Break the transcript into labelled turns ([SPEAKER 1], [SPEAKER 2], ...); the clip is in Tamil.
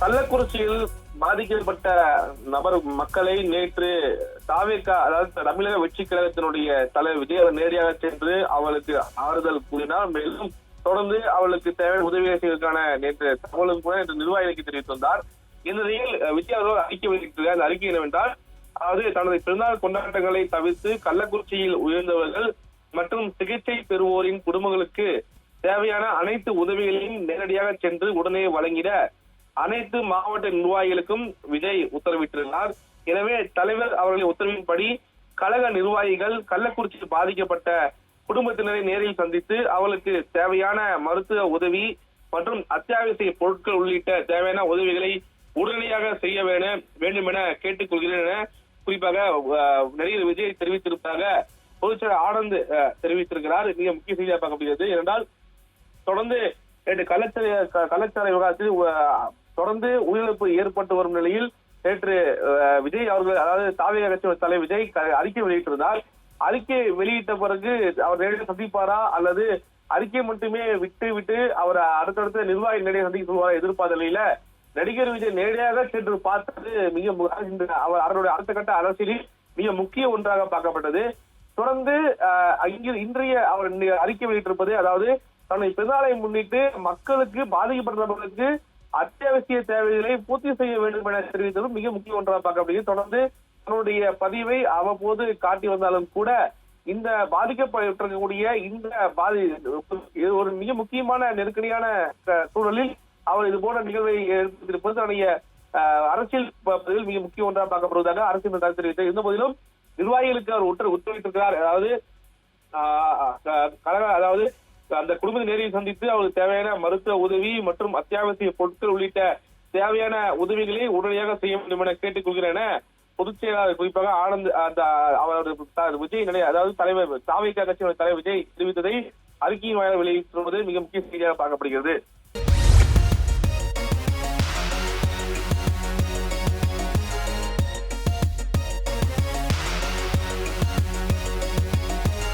[SPEAKER 1] கள்ளக்குறிச்சியில் பாதிக்கப்பட்ட நபர் மக்களை நேற்று தாவேக்கா அதாவது தமிழக வெற்றி கழகத்தினுடைய தலைவர் விஜய் நேரடியாக சென்று அவளுக்கு ஆறுதல் கூறினார். மேலும் தொடர்ந்து அவளுக்கு தேவையான உதவிகளை செய்வதற்கான நேற்று தகவலும் கூட நேற்று நிர்வாகிகளுக்கு தெரிவித்திருந்தார் இந்த நிலையில் அஹ், அறிக்கை வெளியிட்டிருக்கிறார். அந்த அறிக்கை என்னவென்றால் அதாவது தனது பிறந்தநாள் கொண்டாட்டங்களை தவிர்த்து கள்ளக்குறிச்சியில் உயர்ந்தவர்கள் மற்றும் சிகிச்சை பெறுவோரின் குடும்பங்களுக்கு தேவையான அனைத்து உதவிகளையும் நேரடியாக சென்று உடனே வழங்கிட அனைத்து மாவட்ட நிர்வாகிகளுக்கும் விஜய் உத்தரவிட்டிருந்தார். எனவே தலைவர் அவர்களின் உத்தரவின்படி கழக நிர்வாகிகள் கள்ளக்குறிச்சியில் பாதிக்கப்பட்ட குடும்பத்தினரை நேரில் சந்தித்து அவர்களுக்கு தேவையான மருத்துவ உதவி மற்றும் அத்தியாவசிய பொருட்கள் உள்ளிட்ட தேவையான உதவிகளை உடனடியாக செய்ய வேண வேண்டும் என கேட்டுக்கொள்கிறேன் என குறிப்பாக அஹ், நடிகர் விஜய் தெரிவித்திருப்பதாக பொதுச்செயலர் ஆனந்த் அஹ், தெரிவித்திருக்கிறார். மிக முக்கிய செய்தியாக பார்க்கப்படுகிறது. ஏனென்றால் தொடர்ந்து நேற்று கள்ளச்சாலை க- கள்ளச்சாலை விவகாரத்தில் தொடர்ந்து உயிரிழப்பு ஏற்பட்டு வரும் நிலையில் நேற்று விஜய் அவர்கள் அதாவது தாவேக கட்சி தலைவர் விஜய் அறிக்கை வெளியிட்டிருந்தார். அறிக்கை வெளியிட்ட பிறகு அவர் நேரடியாக சந்திப்பாரா? அல்லது அறிக்கை மட்டுமே விட்டு விட்டு அவர் அடுத்தடுத்த நிர்வாகி நேரடியாக சந்திக்க சொல்வாரா எதிர்பார்த்த நிலையில நடிகர் விஜய் நேரடியாக சென்று பார்த்தது மிக அவர் அவருடைய அடுத்த கட்ட அரசியலில் மிக முக்கிய ஒன்றாக பார்க்கப்பட்டது. தொடர்ந்து அஹ், இங்கு இன்றைய அவர் அறிக்கை வெளியிட்டிருப்பது அதாவது தன்னை பிறநாளை முன்னிட்டு மக்களுக்கு பாதிக்கப்பட்டவர்களுக்கு அத்தியாவசிய தேவைகளை பூர்த்தி செய்ய வேண்டும் என தெரிவித்ததும் மிக முக்கிய ஒன்றாக பார்க்கப்படுகிறது. தொடர்ந்து தன்னுடைய பதிவை அவ்வப்போது காட்டி வந்தாலும் கூட இந்த பாதிக்கப்பட்டிருக்கக்கூடிய இந்த பாதி இது ஒரு மிக முக்கியமான நெருக்கடியான சூழலில் அவர் இது போன்ற நிகழ்வை ஏற்படுத்தியிருப்பது தன்னுடைய அஹ், அரசியல் பதிவில் மிக முக்கிய ஒன்றாக பார்க்கப்படுவதாக அரசியல் கருத்து தெரிவித்தார் இருந்த போதிலும் நிர்வாகிகளுக்கு அவர் உத்தர உத்தரவிட்டிருக்கிறார். அதாவது ஆஹ் க- கழக அதாவது அந்த குடும்பத்தை நேரில் சந்தித்து அவருக்கு தேவையான மருத்துவ உதவி மற்றும் அத்தியாவசிய பொருட்கள் உள்ளிட்ட தேவையான உதவிகளை உடனடியாக செய்ய வேண்டும் என கேட்டுக்கொள்கிறேன் என பொதுச் செயலாளர் குறிப்பாக ஆனந்த் அந்த அவரது விஜய் நிலை அதாவது தலைவர் தாவைக்கா கட்சியின் தலைவர் விஜய் தெரிவித்ததை அறிக்கையின் வாயிலாக வெளியிட்டுவது மிக முக்கிய செய்தியாக பார்க்கப்படுகிறது.